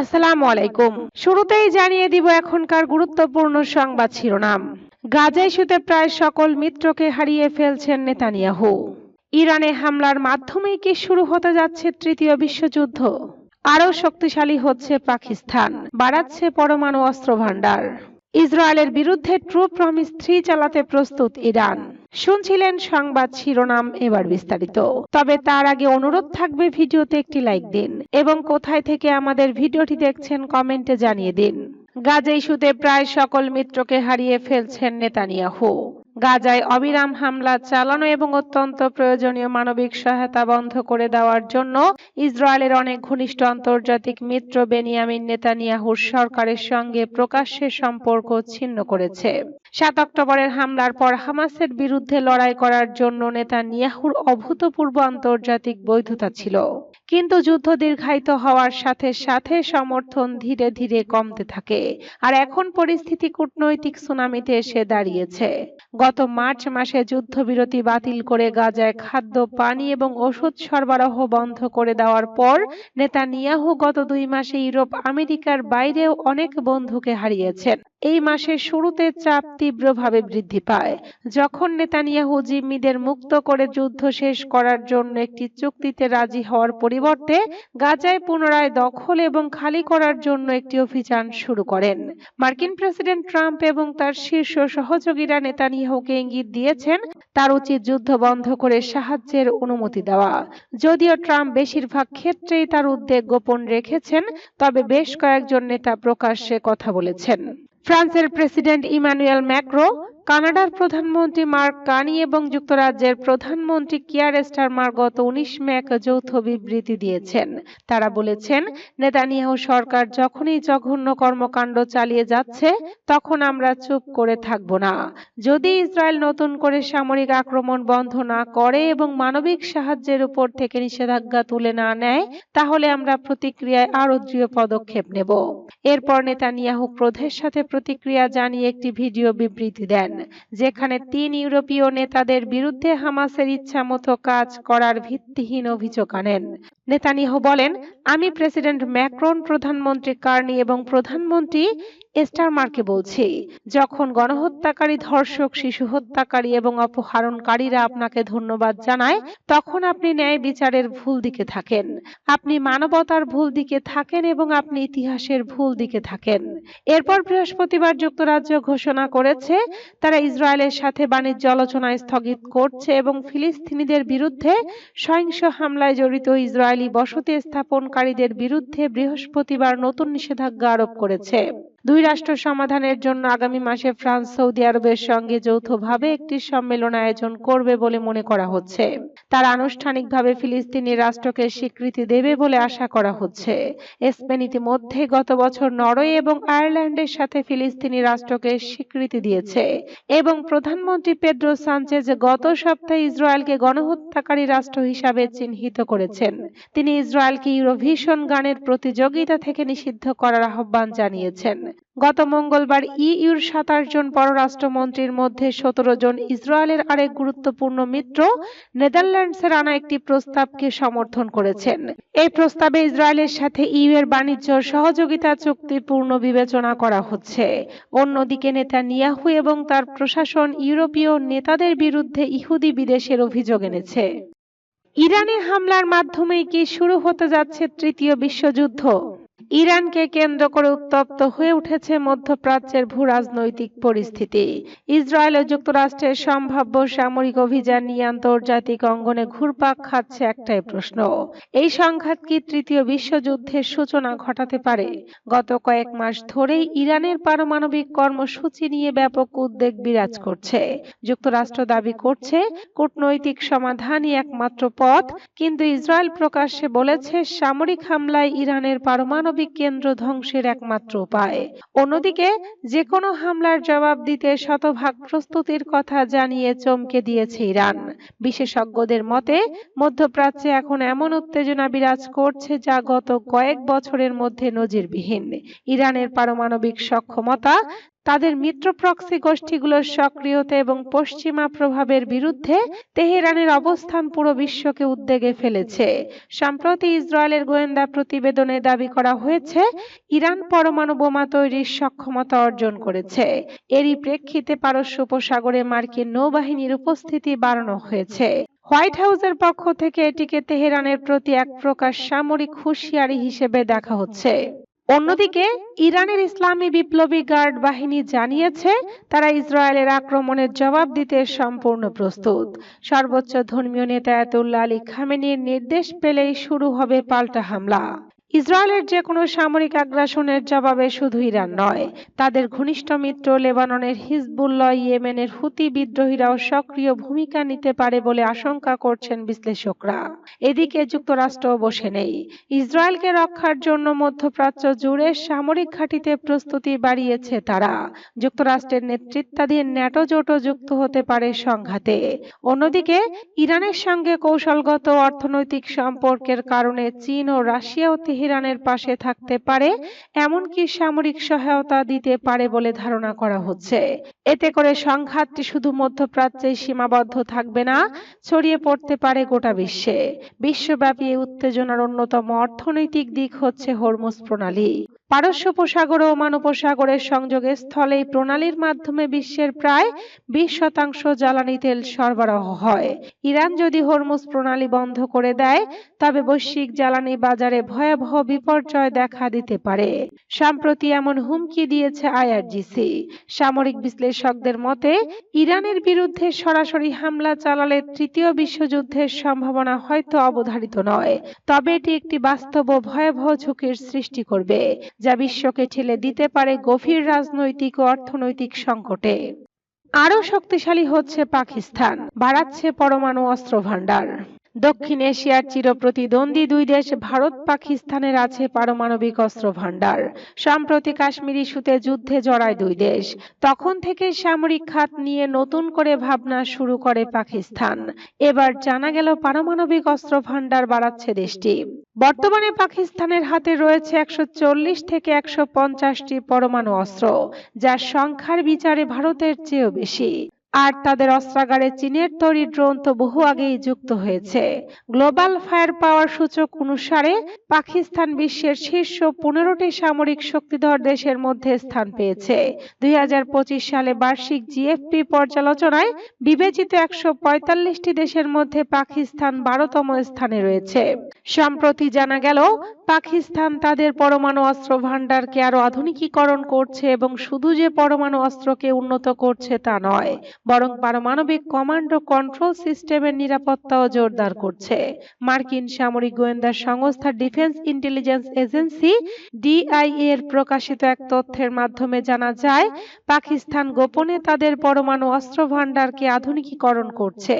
আসসালামু আলাইকুম। শুরুতেই জানিয়ে দিব এখনকার গুরুত্বপূর্ণ সংবাদ শিরোনাম। গাজা ইস্যুতে প্রায় সকল মিত্রকে হারিয়ে ফেলছেন নেতানিয়াহু। ইরানে হামলার মাধ্যমেই কি শুরু হতে যাচ্ছে তৃতীয় বিশ্বযুদ্ধ? আরও শক্তিশালী হচ্ছে পাকিস্তান। বাড়াচ্ছে পরমাণু অস্ত্র ভান্ডার ইসরায়েলের বিরুদ্ধে ট্রু প্রমিস থ্রি চালাতে প্রস্তুত ইরান। শুনছিলেন সংবাদ শিরোনাম এবার বিস্তারিত। তবে তার আগে অনুরোধ থাকবে ভিডিওতে একটি লাইক দিন এবং কোথায় থেকে আমাদের ভিডিওটি দেখছেন কমেন্টে জানিয়ে দিন। গাজা ইস্যুতে প্রায় সকল মিত্রকে হারিয়ে ফেলছেন নেতানিয়াহু। গাজায় অবিরাম হামলা চালানো এবং অত্যন্ত প্রয়োজনীয় মানবিক সহায়তা বন্ধ করে দেওয়ার জন্য ইসরায়েলের অনেক ঘনিষ্ঠ আন্তর্জাতিক মিত্র বেনিয়ামিন নেতানিয়াহুর সরকারের সঙ্গে প্রকাশ্যে সম্পর্ক ছিন্ন করেছে। সাত অক্টোবরের হামলার পর হামাসের বিরুদ্ধে লড়াই করার জন্য নেতানিয়াহুর অভূতপূর্ব আন্তর্জাতিক বৈধতা ছিল। কিন্তু যুদ্ধ দীর্ঘায়িত হওয়ার সাথে সাথে সমর্থন ধীরে ধীরে কমতে থাকে। আর এখন পরিস্থিতি কূটনৈতিক সুনামিতে এসে দাঁড়িয়েছে। গত মার্চ মাসে যুদ্ধবিরতি বাতিল করে গাজায় খাদ্য, পানি এবং ওষুধ সরবরাহ বন্ধ করে দেওয়ার পর নেতানিয়াহু গত দুই মাসে ইউরোপ, আমেরিকার বাইরেও অনেক বন্ধুকে হারিয়েছেন। এই মাসের শুরুতে চাপ তীব্রভাবে বৃদ্ধি পায়। যখন নেতানিয়াহু জিম্মিদের মুক্ত করে যুদ্ধ শেষ করার জন্য একটি চুক্তিতে রাজি হওয়ার পরিবর্তে গাজায় পুনরায় দখল এবং খালি করার জন্য একটি অভিযান শুরু করেন। মার্কিন প্রেসিডেন্ট ট্রাম্প এবং তার শীর্ষ সহযোগীরা নেতানিয়াহুকে ইঙ্গিত দিয়েছেন তার উচিত যুদ্ধ বন্ধ করে সাহায্যের অনুমতি দেওয়া। যদিও ট্রাম্প বেশিরভাগ ক্ষেত্রেই তার উদ্বেগ গোপন রেখেছেন, তবে বেশ কয়েকজন নেতা প্রকাশ্যে কথা বলেছেন। ফ্রান্সের প্রেসিডেন্ট ইমানুয়েল ম্যাক্রো কানাডার প্রধানমন্ত্রী মার্ক কানি এবং যুক্তরাজ্যের প্রধানমন্ত্রী কিয়ার স্টারমার গত উনিশ মে এক যৌথ বিবৃতি দিয়েছেন। তারা বলেছেন, নেতানিয়াহু সরকার যখনই জঘন্য কর্মকাণ্ড চালিয়ে যাচ্ছে, তখন আমরা চুপ করে থাকব না। যদি ইসরায়েল নতুন করে সামরিক আক্রমণ বন্ধ না করে এবং মানবিক সাহায্যের উপর থেকে নিষেধাজ্ঞা তুলে না নেয়, তাহলে আমরা প্রতিক্রিয়ায় আরও দৃঢ় পদক্ষেপ নেব। এরপর নেতানিয়াহু ক্রোধের সাথে প্রতিক্রিয়া জানিয়ে একটি ভিডিও বিবৃতি দেন। যেখানে তিন ইউরোপীয় নেতাদের বিরুদ্ধে হামাসের ইচ্ছামতো কাজ করার ভিত্তিহীন অভিযোগ আনেন। নেতানিয়াহু বলেন আমি প্রেসিডেন্ট ম্যাক্রন প্রধানমন্ত্রী কার্নি এবং প্রধানমন্ত্রী স্টারমারকে বলছি যখন গণহত্যাকারী ধর্ষক শিশু হত্যাকারী এবং অপহরণকারীরা আপনাকে ধন্যবাদ জানায় তখন আপনি ন্যায় বিচারের ভুল দিকে থাকেন। আপনি মানবতার ভুল দিকে থাকেন এবং আপনি ইতিহাসের ভুল দিকে থাকেন। এরপর বৃহস্পতিবার যুক্তরাজ্য ঘোষণা করেছে তারা ইসরায়েলের সাথে বাণিজ্য আলোচনা স্থগিত করছে এবং ফিলিস্তিনিদের বিরুদ্ধে সহিংস হামলায় জড়িত ইসরায়েলি বসতি স্থাপনকারীদের বিরুদ্ধে বৃহস্পতিবার নতুন নিষেধাজ্ঞা আরোপ করেছে। দুই রাষ্ট্র সমাধানের জন্য আগামী মাসে ফ্রান্স, সৌদি আরবের সঙ্গে যৌথভাবে একটি সম্মেলন আয়োজন করবে বলে মনে করা হচ্ছে। তারা আনুষ্ঠানিকভাবে ফিলিস্তিনি রাষ্ট্রকে স্বীকৃতি দেবে বলে আশা করা হচ্ছে। স্পেন ইতিমধ্যে গত বছর নরওয়ে এবং আয়ারল্যান্ডের সাথে ফিলিস্তিনি রাষ্ট্রকে স্বীকৃতি দিয়েছে এবং প্রধানমন্ত্রী পেড্রো সানচেজ গত সপ্তাহে ইসরায়েলকে গণহত্যাকারী রাষ্ট্র হিসাবে চিহ্নিত করেছেন। তিনি ইসরায়েলকে ইউরোভিশন গানের প্রতিযোগিতা থেকে নিষিদ্ধ করার আহ্বান জানিয়েছেন। গত মঙ্গলবার ইইউর সাতাশ জন পররাষ্ট্রমন্ত্রীর মধ্যে সতেরো জন ইসরায়েলের আরেক গুরুত্বপূর্ণ মিত্র নেদারল্যান্ডসের আনা একটি প্রস্তাবকে সমর্থন করেছেন। এই প্রস্তাবে ইসরায়েলের সাথে ইউ এর বাণিজ্য, সহযোগিতা চুক্তি পূর্ণ বিবেচনা করা হচ্ছে। অন্যদিকে নেতানিয়াহু এবং তার প্রশাসন ইউরোপীয় নেতাদের বিরুদ্ধে ইহুদি বিদেশের অভিযোগ এনেছে। ইরানে হামলার মাধ্যমেই কি শুরু হতে যাচ্ছে তৃতীয় বিশ্বযুদ্ধ? ইরানকে কেন্দ্র করে উত্তপ্ত হয়ে উঠেছে মধ্যপ্রাচ্যের ভূ রাজনৈতিক পরিস্থিতি। ইসরায়েল ও যুক্তরাষ্ট্রের সম্ভাব্য সামরিক অভিযান নিয়ে আন্তর্জাতিক অঙ্গনে ঘুরপাক খাচ্ছে একটাই প্রশ্ন। এই সংঘাত কি তৃতীয় বিশ্বযুদ্ধের সূচনা ঘটাতে পারে? গত কয়েক মাস ধরেই ইরানের পারমাণবিক কর্মসূচি নিয়ে ব্যাপক উদ্বেগ বিরাজ করছে। যুক্তরাষ্ট্র দাবি করছে, কূটনৈতিক সমাধানই একমাত্র পথ, কিন্তু ইসরায়েল প্রকাশ্যে বলেছে সামরিক হামলায় ইরানের পারমাণবিক কেন্দ্র ধ্বংসের একমাত্র উপায়। অন্যদিকে যে কোনো হামলার জবাব দিতে শতভাগ প্রস্তুতির কথা জানিয়ে চমকে দিয়েছে ইরান। বিশেষজ্ঞদের মতে, মধ্যপ্রাচ্যে এখন এমন উত্তেজনা বিরাজ করছে যা গত কয়েক বছরের মধ্যে নজিরবিহীন। ইরানের পারমাণবিক সক্ষমতা তাদের মিত্র প্রক্সি গোষ্ঠীগুলোর সক্রিয়তা এবং পশ্চিমা প্রভাবের বিরুদ্ধে তেহরানের অবস্থান পুরো বিশ্বকে উদ্বেগে ফেলেছে। সম্প্রতি ইসরায়েলের গোয়েন্দা প্রতিবেদনে দাবি করা হয়েছে, ইরান পরমাণু বোমা তৈরির সক্ষমতা অর্জন করেছে। এরই প্রেক্ষিতে পারস্য উপসাগরে মার্কিন নৌবাহিনীর উপস্থিতি বাড়ানো হয়েছে। হোয়াইট হাউসের পক্ষ থেকে এটিকে তেহরানের প্রতি এক প্রকার সামরিক হুঁশিয়ারি হিসেবে দেখা হচ্ছে। অন্যদিকে, ইরানের ইসলামী বিপ্লবী গার্ড বাহিনী জানিয়েছে, তারা ইসরায়েলের আক্রমণের জবাব দিতে সম্পূর্ণ প্রস্তুত। সর্বোচ্চ ধর্মীয় নেতা এতুল্লা আলী খামেনির নির্দেশ পেলেই শুরু হবে পাল্টা হামলা। ইসরায়েলের যে কোনো সামরিক আগ্রাসনের জবাবে শুধু ইরান নয়, তাদের ঘনিষ্ঠ মিত্র লেবাননের হিজবুল্লাহ ইয়েমেনের হুতি বিদ্রোহীরাও সক্রিয় ভূমিকা নিতে পারে বলে আশঙ্কা করছেন বিশ্লেষকরা। এদিকে যুক্তরাষ্ট্র বসে নেই। ইসরায়েলকে রক্ষার জন্য মধ্যপ্রাচ্য জুড়ে সামরিক ঘাঁটিতে প্রস্তুতি বাড়িয়েছে তারা। যুক্তরাষ্ট্রের নেতৃত্বাধীন ন্যাটো জোটও যুক্ত হতে পারে সংঘাতে। অন্যদিকে, ইরানের সঙ্গে কৌশলগত অর্থনৈতিক সম্পর্কের কারণে চীন ও রাশিয়াও তেহরানের পাশে থাকতে পারে, এমনকি সামরিক সহায়তা দিতে পারে বলে ধারণা করা হচ্ছে। এতে করে সংঘাতটি শুধু মধ্যপ্রাচ্যে সীমাবদ্ধ থাকবে না, ছড়িয়ে পড়তে পারে গোটা বিশ্বে। বিশ্বব্যাপী উত্তেজনার অন্যতম অর্থনৈতিক দিক হচ্ছে হরমুজ প্রণালী। পারস্য উপসাগর ও ওমান উপসাগরের সংযোগের স্থলে এই প্রণালীর মাধ্যমে বিশ্বের প্রায় বিশ শতাংশ জ্বালানি তেল সরবরাহ হয়। ইরান যদি হরমুজ প্রণালী বন্ধ করে দেয়, তবে বৈশ্বিক জ্বালানি বাজারে ভয়াবহ বিপর্যয় দেখা দিতে পারে। সম্প্রতি এমন হুমকি দিয়েছে আইআরজিসি। সামরিক বিশ্লেষকদের মতে, ইরানের বিরুদ্ধে সরাসরি হামলা চালালে তৃতীয় বিশ্বযুদ্ধের সম্ভাবনা হয়তো অবধারিত নয়, তবে এটি একটি বাস্তব ভয়াবহ ঝুঁকির সৃষ্টি করবে। যা বিশ্বকে ঠেলে দিতে পারে গভীর রাজনৈতিক ও অর্থনৈতিক সংকটে। আরও শক্তিশালী হচ্ছে পাকিস্তান, বাড়াচ্ছে পরমাণু অস্ত্র ভান্ডার দক্ষিণ এশিয়ার চিরপ্রতিদ্বন্দ্বী দুই দেশ ভারত, পাকিস্তানের আছে পারমাণবিক অস্ত্র ভান্ডার সম্প্রতি কাশ্মীর ইস্যুতে যুদ্ধে জড়ায় দুই দেশ। তখন থেকে সামরিক খাত নিয়ে নতুন করে ভাবনা শুরু করে পাকিস্তান। এবার জানা গেল পারমাণবিক অস্ত্র ভান্ডার বাড়াচ্ছে দেশটি। বর্তমানে পাকিস্তানের হাতে রয়েছে একশো চল্লিশ থেকে একশো পঞ্চাশটি পরমাণু অস্ত্র, যার সংখ্যার বিচারে ভারতের চেয়েও বেশি। আর তাদের অস্ত্রাগারে চীনের তৈরি ড্রোন তো বহু আগেই যুক্ত হয়েছে। গ্লোবাল ফায়ার পাওয়ার সূচক অনুসারে পাকিস্তান বিশ্বের শীর্ষ পনেরোটি সামরিক শক্তিধর দেশের মধ্যে স্থান পেয়েছে। দুই হাজার পঁচিশ সালে বার্ষিক জিএফপি পর্যালোচনায় বিবেচিত একশো পঁয়তাল্লিশটি দেশের মধ্যে পাকিস্তান বারোতম স্থানে রয়েছে। সম্প্রতি জানা গেল পাকিস্তান তাদের পরমাণু অস্ত্র ভান্ডারকে আরও আধুনিকীকরণ করছে এবং শুধু যে পরমাণু অস্ত্রকে উন্নত করছে তা নয়, বরং পারমাণবিক কমান্ড ও কন্ট্রোল সিস্টেমের নিরাপত্তাও জোরদার করছে। মার্কিন সামরিক গোয়েন্দা সংস্থা ডিফেন্স ইন্টেলিজেন্স এজেন্সি ডিআইএ এর প্রকাশিত এক তথ্যের মাধ্যমে জানা যায়, পাকিস্তান গোপনে তাদের পরমাণু অস্ত্র ভান্ডারকে আধুনিকীকরণ করছে।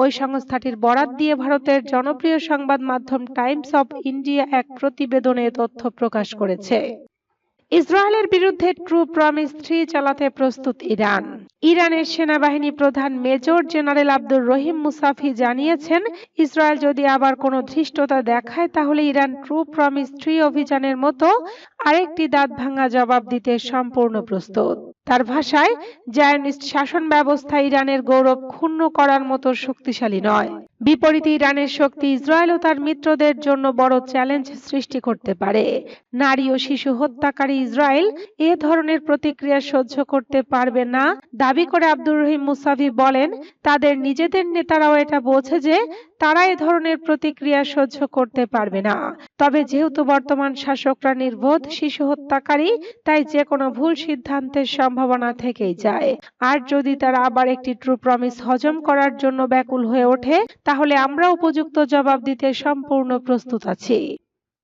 ওই সংস্থাটির বরাত দিয়ে ভারতের জনপ্রিয় সংবাদ মাধ্যম টাইমস অফ ইন্ডিয়া এক প্রতিবেদনে তথ্য প্রকাশ করেছে। ইসরায়েলের বিরুদ্ধে ট্রু প্রমিস থ্রি চালাতে প্রস্তুত ইরান। ইরানের সেনাবাহিনী প্রধান major general Abdur Rahim Mousavi জানিয়েছেন, ইসরায়েল যদি আবার কোনো ধৃষ্টতা দেখায়, তাহলে ইরান ট্রু প্রমিস থ্রি অভিযানের মতো আরেকটি দাঁত ভাঙা জবাব দিতে সম্পূর্ণ প্রস্তুত। তার ভাষায়, জায়নিস্ট শাসন ব্যবস্থা ইরানের গৌরব ক্ষুণ্ণ করার মতো শক্তিশালী নয়। বিপরীতে ইরানের শক্তি ইসরায়েল ও তার মিত্রদের জন্য বড় চ্যালেঞ্জ সৃষ্টি করতে পারে। নারী ও শিশু হত্যাকারী ইসরায়েল এ ধরনের প্রতিক্রিয়া সহ্য করতে পারবে না। দাবি করে আব্দুর রহিম মুসাভি বলেন, তাদের নিজেদের নেতারাও এটা বোঝে যে তারা এ ধরনের প্রতিক্রিয়া সহ্য করতে পারবে না। তবে যেহেতু বর্তমান শাসকরা নির্বোধ শিশু হত্যাকারী, তাই যে কোনো ভুল সিদ্ধান্তের সম্ভাবনা থেকেই যায়। আর যদি তারা আবার একটি ট্রু প্রমিস হজম করার জন্য ব্যাকুল হয়ে ওঠে, তাহলে আমরা উপযুক্ত জবাব দিতে সম্পূর্ণ প্রস্তুত আছি।